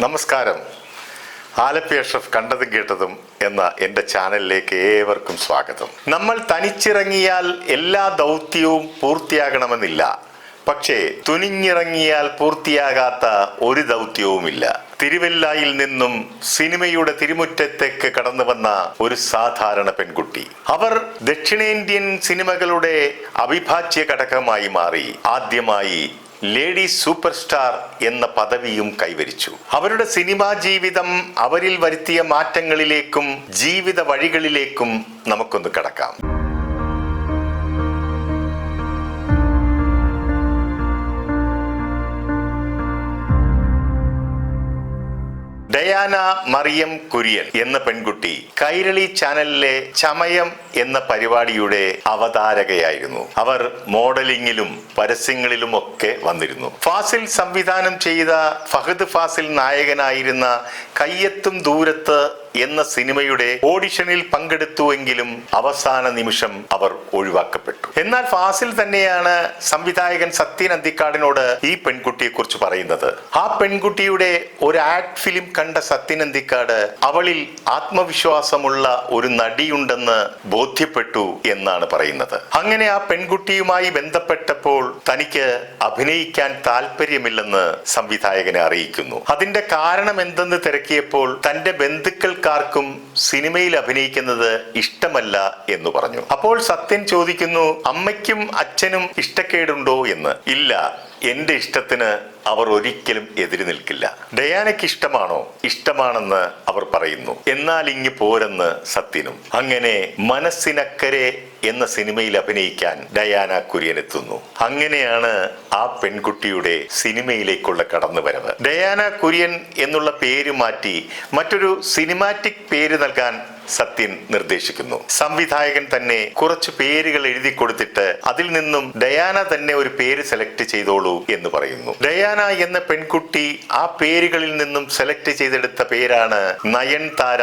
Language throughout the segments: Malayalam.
നമസ്കാരം. ആലപ്പി അഷ്റഫ് കണ്ടതും കേട്ടതും എന്ന എന്റെ ചാനലിലേക്ക് ഏവർക്കും സ്വാഗതം. നമ്മൾ തനിച്ചിറങ്ങിയാൽ എല്ലാ ദൗത്യവും പൂർത്തിയാകണമെന്നില്ല. പക്ഷേ തുനിഞ്ഞിറങ്ങിയാൽ പൂർത്തിയാകാത്ത ഒരു ദൗത്യവുമില്ല. തിരുവല്ലായിൽ നിന്നും സിനിമയുടെ തിരുമുറ്റത്തേക്ക് കടന്നു വന്ന ഒരു സാധാരണ പെൺകുട്ടി. അവർ ദക്ഷിണേന്ത്യൻ സിനിമകളുടെ അവിഭാജ്യ ഘടകമായി മാറി. ആദ്യമായി ലേഡി സൂപ്പർ സ്റ്റാർ എന്ന പദവിയും കൈവരിച്ചു. അവരുടെ സിനിമാ ജീവിതം അവരിൽ വരുത്തിയ മാറ്റങ്ങളിലേക്കും ജീവിത വഴികളിലേക്കും നമുക്കൊന്ന് കടക്കാം. ഡയാന മറിയം കുര്യൻ എന്ന പെൺകുട്ടി കൈരളി ചാനലിലെ ചമയം എന്ന പരിപാടിയുടെ അവതാരകയായിരുന്നു. അവർ മോഡലിംഗിലും പരസ്യങ്ങളിലും ഒക്കെ വന്നിരുന്നു. ഫാസിൽ സംവിധാനം ചെയ്ത ഫഹദ് ഫാസിൽ നായകനായിരുന്ന കയ്യെത്തും ദൂരത്ത് എന്ന സിനിമയുടെ ഓഡിഷനിൽ പങ്കെടുത്തുവെങ്കിലും അവസാന നിമിഷം അവർ ഒഴിവാക്കപ്പെട്ടു. എന്നാൽ ഫാസിൽ തന്നെയാണ് സംവിധായകൻ സത്യൻ അന്തിക്കാടിനോട് ഈ പെൺകുട്ടിയെ കുറിച്ച് പറയുന്നത്. ആ പെൺകുട്ടിയുടെ ഒരു ആക്ട് ഫിലിം കണ്ട സത്യൻ അന്തിക്കാട് അവളിൽ ആത്മവിശ്വാസമുള്ള ഒരു നടിയുണ്ടെന്ന് ബോധ്യപ്പെട്ടു എന്നാണ് പറയുന്നത്. അങ്ങനെ ആ പെൺകുട്ടിയുമായി ബന്ധപ്പെട്ടപ്പോൾ തനിക്ക് അഭിനയിക്കാൻ താല്പര്യമില്ലെന്ന് സംവിധായകനെ അറിയിക്കുന്നു. അതിന്റെ കാരണം എന്തെന്ന് തിരക്കിയപ്പോൾ തന്റെ ബന്ധുക്കൾക്കാർക്കും സിനിമയിൽ അഭിനയിക്കുന്നത് ഇഷ്ടമല്ല എന്ന് പറഞ്ഞു. അപ്പോൾ സത്യൻ ചോദിക്കുന്നു അമ്മയ്ക്കും അച്ഛനും ഇഷ്ടക്കേടുണ്ടോ? എന്ന്. ഇല്ല എന്റെ ഇഷ്ടത്തിന് അവർ ഒരിക്കലും എതിര് നിൽക്കില്ല. ഡയാനയ്ക്ക് ഇഷ്ടമാണോ? ഇഷ്ടമാണെന്ന് അവർ പറയുന്നു. എന്നാൽ ഇങ്ങ് പോരെന്ന് സത്യനും. അങ്ങനെ മനസ്സിനക്കരെ എന്ന സിനിമയിൽ അഭിനയിക്കാൻ ഡയാന കുര്യൻ എത്തുന്നു അങ്ങനെയാണ് ആ പെൺകുട്ടിയുടെ സിനിമയിലേക്കുള്ള കടന്നുവരവ്. ഡയാന കുര്യൻ എന്നുള്ള പേര് മാറ്റി മറ്റൊരു സിനിമാറ്റിക് പേര് നൽകാൻ സത്യൻ നിർദ്ദേശിക്കുന്നു. സംവിധായകൻ തന്നെ കുറച്ച് പേരുകൾ എഴുതി കൊടുത്തിട്ട് അതിൽ നിന്നും ഡയാന തന്നെ ഒരു പേര് സെലക്ട് ചെയ്തോളൂ എന്ന് പറയുന്നു. ഡയാന എന്ന പെൺകുട്ടി ആ പേരുകളിൽ നിന്നും സെലക്ട് ചെയ്തെടുത്ത പേരാണ് നയൻതാര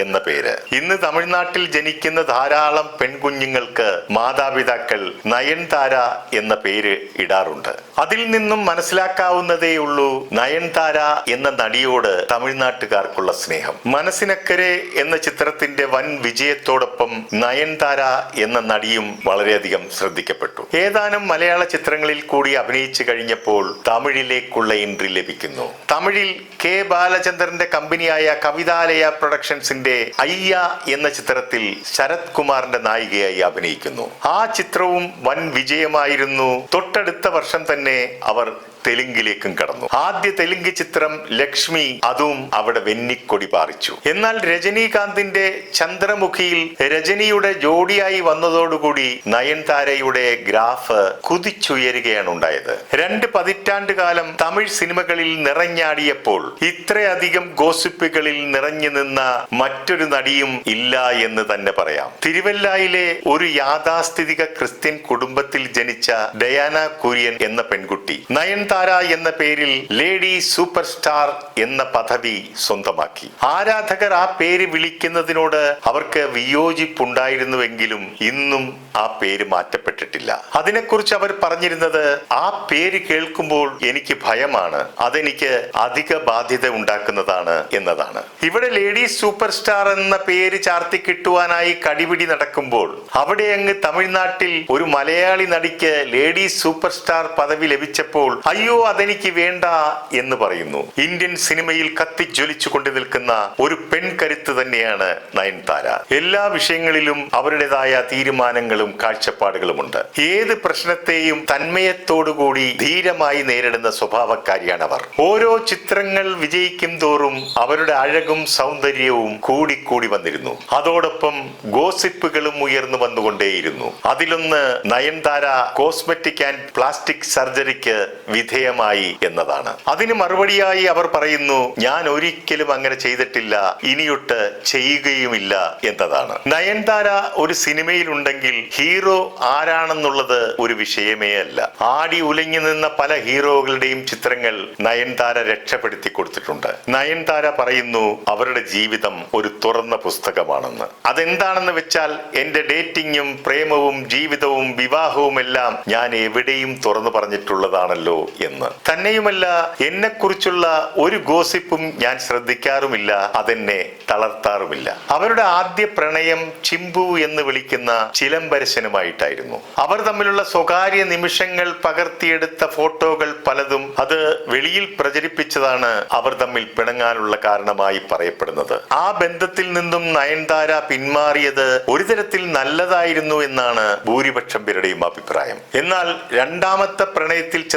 എന്ന പേര്. ഇന്ന് തമിഴ്നാട്ടിൽ ജനിക്കുന്ന ധാരാളം പെൺകുഞ്ഞുങ്ങൾക്ക് മാതാപിതാക്കൾ നയൻതാര എന്ന പേര് ഇടാറുണ്ട്. അതിൽ നിന്നും മനസ്സിലാക്കാവുന്നതേ ഉള്ളൂ നയൻതാര എന്ന നടിയോട് തമിഴ്നാട്ടുകാർക്കുള്ള സ്നേഹം. മനസ്സിനക്കരെ എന്ന ചിത്രത്തിന്റെ വൻ വിജയത്തോടൊപ്പം നയൻതാര എന്ന നടിയും വളരെയധികം ശ്രദ്ധിക്കപ്പെട്ടു. ഏതാനും മലയാള ചിത്രങ്ങളിൽ കൂടി അഭിനയിച്ചു കഴിഞ്ഞപ്പോൾ തമിഴിലേക്കുള്ള എൻട്രി ലഭിക്കുന്നു. തമിഴിൽ കെ ബാലചന്ദ്രന്റെ കമ്പനിയായ കവിതാലയ പ്രൊഡക്ഷൻസിന്റെ അയ്യ എന്ന ചിത്രത്തിൽ ശരത് കുമാറിന്റെ നായികയായി അഭിനയിക്കുന്നു. ആ ചിത്രവും വൻ വിജയമായിരുന്നു. തൊട്ടടുത്ത വർഷം തന്നെ അവർ തെലുങ്കിലേക്കും കടന്നു. ആദ്യ തെലുങ്ക് ചിത്രം ലക്ഷ്മി അതും അവിടെ വെന്നിക്കൊടി പാറിച്ചു. എന്നാൽ രജനീകാന്തിന്റെ ചന്ദ്രമുഖിയിൽ രജനിയുടെ ജോഡിയായി വന്നതോടുകൂടി നയൻതാരയുടെ ഗ്രാഫ് കുതിച്ചുയരുകയാണ് ഉണ്ടായത് രണ്ട് പതിറ്റാണ്ട് കാലം തമിഴ് സിനിമകളിൽ നിറഞ്ഞാടിയപ്പോൾ ഇത്രയധികം ഗോസിപ്പുകളിൽ നിറഞ്ഞു നിന്ന മറ്റൊരു നടിയും ഇല്ല എന്ന് തന്നെ പറയാം. തിരുവല്ലായിലെ ഒരു യാഥാസ്ഥിതിക ക്രിസ്ത്യൻ കുടുംബത്തിൽ ജനിച്ച ഡയാന കുര്യൻ എന്ന പെൺകുട്ടി. നയൻതാര എന്ന പേരിൽ ലേഡി സൂപ്പർ സ്റ്റാർ എന്ന പദവി സ്വന്തമാക്കി ആരാധകർ ആ പേര് വിളിക്കുന്നതിനോട് അവർക്ക് വിയോജിപ്പുണ്ടായിരുന്നുവെങ്കിലും ഇന്നും ആ പേര് മാറ്റപ്പെട്ടിട്ടില്ല അതിനെക്കുറിച്ച് അവർ പറഞ്ഞിരുന്നത് ആ പേര് കേൾക്കുമ്പോൾ എനിക്ക് ഭയമാണ് അതെനിക്ക് അധിക ബാധ്യത ഉണ്ടാക്കുന്നതാണ് എന്നതാണ് ഇവിടെ ലേഡി സൂപ്പർ സ്റ്റാർ എന്ന പേര് ചാർത്തി കിട്ടുവാനായി കടിപിടി നടക്കുമ്പോൾ അവിടെ അങ്ങ് തമിഴ്നാട്ടിൽ ഒരു മലയാളി നടിക്ക് ലേഡി സൂപ്പർ സ്റ്റാർ പദവി ലഭിച്ചപ്പോൾ അയ്യോ അതെനിക്ക് വേണ്ട എന്ന് പറയുന്നു. ഇന്ത്യൻ സിനിമയിൽ കത്തിജ്വലിച്ചു കൊണ്ടു നിൽക്കുന്ന ഒരു പെൺകരുത്ത് തന്നെയാണ് നയൻതാര. എല്ലാ വിഷയങ്ങളിലും അവരുടേതായ തീരുമാനങ്ങളും കാഴ്ചപ്പാടുകളുമുണ്ട്. ഏത് പ്രശ്നത്തെയും തന്മയത്തോടുകൂടി ധീരമായി നേരിടുന്ന സ്വഭാവക്കാരിയാണ് അവർ ഓരോ ചിത്രങ്ങൾ വിജയിക്കും തോറും അവരുടെ അഴകും സൗന്ദര്യവും കൂടിക്കൂടി വന്നിരുന്നു. അതോടൊപ്പം ഗോസിപ്പുകളും ഉയർന്നു വന്നുകൊണ്ടേയിരുന്നു. അതിലൊന്ന് നയൻതാര കോസ്മെറ്റിക് ആൻഡ് പ്ലാസ്റ്റിക് സർജറിക്ക് വിധേയമായി എന്നതാണ്. അതിന് മറുപടിയായി അവർ പറയുന്നു ഞാൻ ഒരിക്കലും അങ്ങനെ ചെയ്തിട്ടില്ല ഇനിയൊട്ട് ചെയ്യുകയുമില്ല എന്നതാണ്. നയൻതാര ഒരു സിനിമയിൽ ഉണ്ടെങ്കിൽ ഹീറോ ആരാണെന്നുള്ളത് ഒരു വിഷയമേ അല്ല. ആടി ഉലഞ്ഞു നിന്ന പല ഹീറോകളുടെയും ചിത്രങ്ങൾ നയൻതാര രക്ഷപ്പെടുത്തി കൊടുത്തിട്ടുണ്ട്. നയൻതാര പറയുന്നു അവരുടെ ജീവിതം ഒരു തുറന്ന പുസ്തകമാണെന്ന്. അതെന്താണെന്ന് വെച്ചാൽ എന്റെ ഡേറ്റിങ്ങും പ്രേമവും ജീവിതവും വിവാഹവും എല്ലാം ഞാൻ എവിടെയും തുറന്നു പറഞ്ഞിട്ടുള്ളതാണല്ലോ എന്ന്. തന്നെയുമല്ല എന്നെക്കുറിച്ചുള്ള ഒരു ഗോസിപ്പും ഞാൻ ശ്രദ്ധിക്കാറുമില്ല അതെന്നെ തളർത്താറുമില്ല. അവരുടെ ആദ്യ പ്രണയം ചിമ്പു എന്ന് വിളിക്കുന്ന ചിലംബരശനുമായിട്ടായിരുന്നു. അവർ തമ്മിലുള്ള സ്വകാര്യ നിമിഷങ്ങൾ പകർത്തിയെടുത്ത ഫോട്ടോകൾ പലതും അത് വെളിയിൽ പ്രചരിപ്പിച്ചതാണ് അവർ തമ്മിൽ പിണങ്ങാനുള്ള കാരണമായി പറയപ്പെടുന്നത്. ആ ബന്ധത്തിൽ നിന്നും നയൻതാര പിന്മാറിയത് ഒരു തരത്തിൽ നല്ലതായിരുന്നു എന്നാണ് ഭൂരിപക്ഷം പേരുടെയും അഭിപ്രായം. എന്നാൽ രണ്ടാമത്തെ പ്രണയത്തിൽ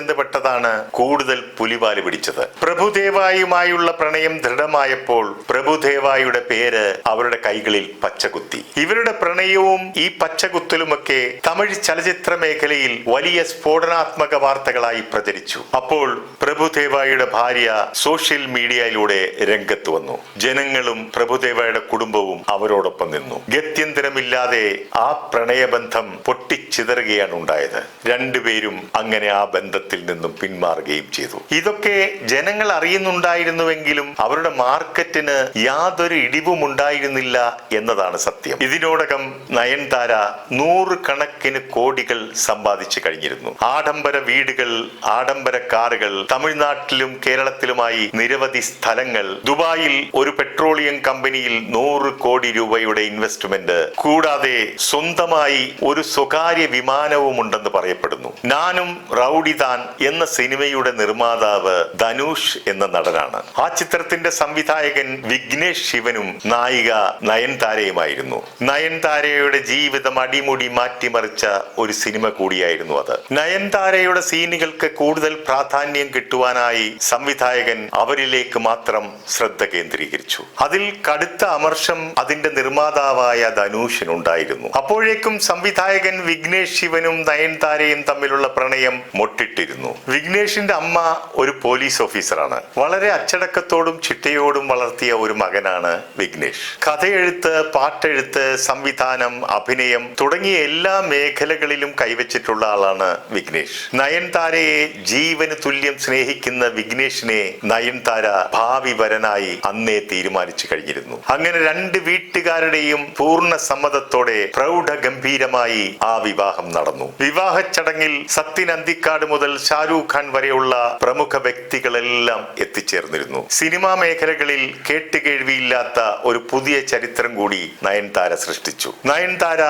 ചെന്നപ്പെട്ടതാണ് കൂടുതൽ പുലിപാൽ പിടിച്ചത്? പ്രഭുദേവായുമായുള്ള പ്രണയം ദൃഢമായപ്പോൾ പ്രഭുദേവായുടെ പേര് അവരുടെ കൈകളിൽ പച്ചകുത്തി. ഇവരുടെ പ്രണയവും ഈ പച്ചകുത്തലുമൊക്കെ തമിഴ് ചലച്ചിത്ര മേഖലയിൽ വലിയ സ്ഫോടനാത്മക വാർത്തകളായി പ്രചരിച്ചു. അപ്പോൾ പ്രഭുദേവായുടെ ഭാര്യ സോഷ്യൽ മീഡിയയിലൂടെ രംഗത്ത് വന്നു. ജനങ്ങളും പ്രഭുദേവായുടെ കുടുംബവും അവരോടൊപ്പം നിന്നു. ഗത്യന്തരമില്ലാതെ ആ പ്രണയബന്ധം പൊട്ടിച്ചിതറുകയാണ് ഉണ്ടായത്. രണ്ടുപേരും അങ്ങനെ ആ ബന്ധത്തിൽ നിന്നും പിന്മാറുകയും ചെയ്തു. ഇതൊക്കെ ജനങ്ങൾ അറിയുന്നുണ്ടായിരുന്നുവെങ്കിലും അവരുടെ മാർക്കറ്റിന് യാതൊരു ഇടിവും ഉണ്ടായിരുന്നില്ല എന്നതാണ് സത്യം. ഇതിനോടകം നയൻതാര നൂറ് കണക്കിന് കോടികൾ സമ്പാദിച്ചു കഴിഞ്ഞിരുന്നു. ആഡംബര വീടുകൾ ആഡംബര കാറുകൾ തമിഴ്നാട്ടിലും കേരളത്തിലുമായി നിരവധി സ്ഥലങ്ങൾ ദുബായിൽ ഒരു പെട്രോളിയം കമ്പനിയിൽ നൂറ് കോടി രൂപയുടെ ഇൻവെസ്റ്റ്മെന്റ് കൂടാതെ സ്വന്തമായി ഒരു സ്വകാര്യ വിമാനവും ഉണ്ടെന്ന് പറയപ്പെടുന്നു. നാനും റൌഡിതാൻ എന്ന സിനിമയുടെ നിർമ്മാതാവ് ധനുഷ് എന്ന നടനാണ്. ആ ചിത്രത്തിന്റെ സംവിധായകൻ വിഘ്നേഷ് ശിവനും നായിക നയൻതാരയുമായിരുന്നു. നയൻതാരയുടെ ജീവിതം അടിമുടി മാറ്റിമറിച്ച ഒരു സിനിമ കൂടിയായിരുന്നു അത്. നയൻതാരയുടെ സീനുകൾക്ക് കൂടുതൽ പ്രാധാന്യം കിട്ടുവാനായി സംവിധായകൻ അവരിലേക്ക് മാത്രം ശ്രദ്ധ കേന്ദ്രീകരിച്ചു. അതിൽ കടുത്ത അമർഷം അതിന്റെ നിർമ്മാതാവായ ധനുഷിനുണ്ടായിരുന്നു അപ്പോഴേക്കും സംവിധായകൻ വിഘ്നേഷ് ശിവനും നയൻതാരയും തമ്മിലുള്ള പ്രണയം മൊട്ടിട്ടിരുന്നു. വിഘ്നേഷിന്റെ അമ്മ ഒരു പോലീസ് ഓഫീസറാണ്. വളരെ അച്ചടക്കത്തോടും ചിട്ടയോടും വളർത്തിയ ഒരു മകനാണ് വിഘ്നേഷ്. കഥയെഴുത്ത് പാട്ടെഴുത്ത് സംവിധാനം അഭിനയം തുടങ്ങിയ എല്ലാ മേഖലകളിലും കൈവച്ചിട്ടുള്ള ആളാണ് വിഘ്നേഷ്. നയൻതാരയെ ജീവന് തുല്യം സ്നേഹിക്കുന്ന വിഘ്നേഷിനെ നയൻതാര ഭാവി വരനായി അന്നേ തീരുമാനിച്ചു കഴിഞ്ഞിരുന്നു. അങ്ങനെ രണ്ട് വീട്ടുകാരുടെയും പൂർണ സമ്മതത്തോടെ പ്രൗഢ ഗംഭീരമായി ആ വിവാഹം നടന്നു. വിവാഹ ചടങ്ങിൽ സത്യൻ അന്തിക്കാട് മുതൽ ഷാരൂഖ് ഖാൻ വരെയുള്ള പ്രമുഖ വ്യക്തികളെല്ലാം എത്തിച്ചേർന്നിരുന്നു. സിനിമാ മേഖലകളിൽ കേട്ടുകേഴ്വിയില്ലാത്ത ഒരു പുതിയ ചരിത്രം കൂടി നയൻതാര സൃഷ്ടിച്ചു. നയൻതാര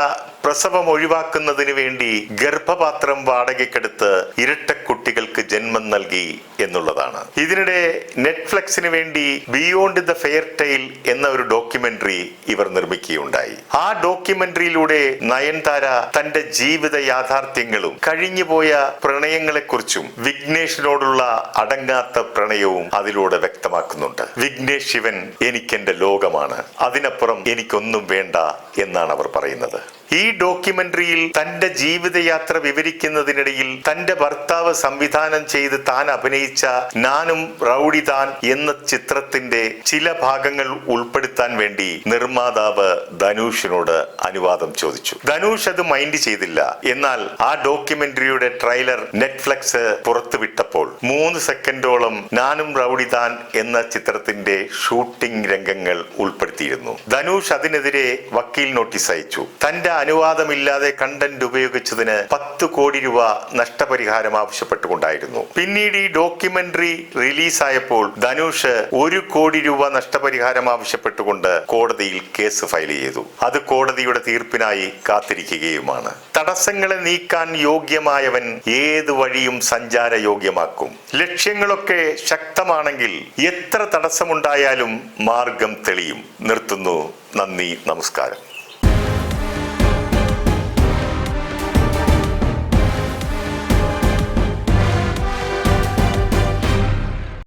പ്രസവം ഒഴിവാക്കുന്നതിന് വേണ്ടി ഗർഭപാത്രം വാടകയ്ക്കെടുത്ത് ഇരട്ടക്കുട്ടികൾക്ക് ജന്മം നൽകി എന്നുള്ളതാണ്. ഇതിനിടെ നെറ്റ്ഫ്ലിക്സിന് വേണ്ടി ബിയോണ്ട് ദ ഫെയർ ടൈൽ എന്ന ഒരു ഡോക്യുമെന്ററി ഇവർ നിർമ്മിക്കുകയുണ്ടായി. ആ ഡോക്യുമെന്ററിയിലൂടെ നയൻതാര തന്റെ ജീവിത യാഥാർത്ഥ്യങ്ങളും കഴിഞ്ഞുപോയ പ്രണയങ്ങളെക്കുറിച്ചും വിഘ്നേഷിനോടുള്ള അടങ്ങാത്ത പ്രണയവും അതിലൂടെ വ്യക്തമാക്കുന്നുണ്ട്. വിഘ്നേഷ് ശിവൻ എനിക്കെന്റെ ലോകമാണ്. അതിനപ്പുറം എനിക്കൊന്നും വേണ്ട എന്നാണ് അവർ പറയുന്നത്. ഈ ഡോക്യുമെന്ററിയിൽ തന്റെ ജീവിതയാത്ര വിവരിക്കുന്നതിനിടയിൽ തന്റെ ഭർത്താവ് സംവിധാനം ചെയ്ത് താൻ അഭിനയിച്ച നാനും റൌഡിതാൻ എന്ന ചിത്രത്തിന്റെ ചില ഭാഗങ്ങൾ ഉൾപ്പെടുത്താൻ വേണ്ടി നിർമ്മാതാവ് ധനുഷിനോട് അനുവാദം ചോദിച്ചു. ധനുഷ് അത് മൈൻഡ് ചെയ്തില്ല. എന്നാൽ ആ ഡോക്യുമെന്ററിയുടെ ട്രെയിലർ നെറ്റ്ഫ്ലിക്സ് പുറത്തുവിട്ടപ്പോൾ മൂന്ന് സെക്കൻഡോളം നാനും റൌഡിതാൻ എന്ന ചിത്രത്തിന്റെ ഷൂട്ടിംഗ് രംഗങ്ങൾ ഉൾപ്പെടുത്തിയിരുന്നു. ധനുഷ് അതിനെതിരെ വക്കീൽ നോട്ടീസ് അയച്ചു. തന്റെ അനുവാദമില്ലാതെ കണ്ടന്റ് ഉപയോഗിച്ചതിന് പത്ത് കോടി രൂപ നഷ്ടപരിഹാരം ആവശ്യപ്പെട്ടുകൊണ്ടായിരുന്നു. പിന്നീട് ഈ ഡോക്യുമെന്ററി റിലീസായപ്പോൾ ധനുഷ് ഒരു കോടി രൂപ നഷ്ടപരിഹാരം ആവശ്യപ്പെട്ടുകൊണ്ട് കോടതിയിൽ കേസ് ഫയൽ ചെയ്തു. അത് കോടതിയുടെ തീർപ്പിനായി കാത്തിരിക്കുകയുമാണ്. തടസ്സങ്ങളെ നീക്കാൻ യോഗ്യമായവൻ ഏത് വഴിയും സഞ്ചാര യോഗ്യമാക്കും ലക്ഷ്യങ്ങളൊക്കെ ശക്തമാണെങ്കിൽ എത്ര തടസ്സമുണ്ടായാലും മാർഗം തെളിയും. നിർത്തുന്നു. നന്ദി. നമസ്കാരം.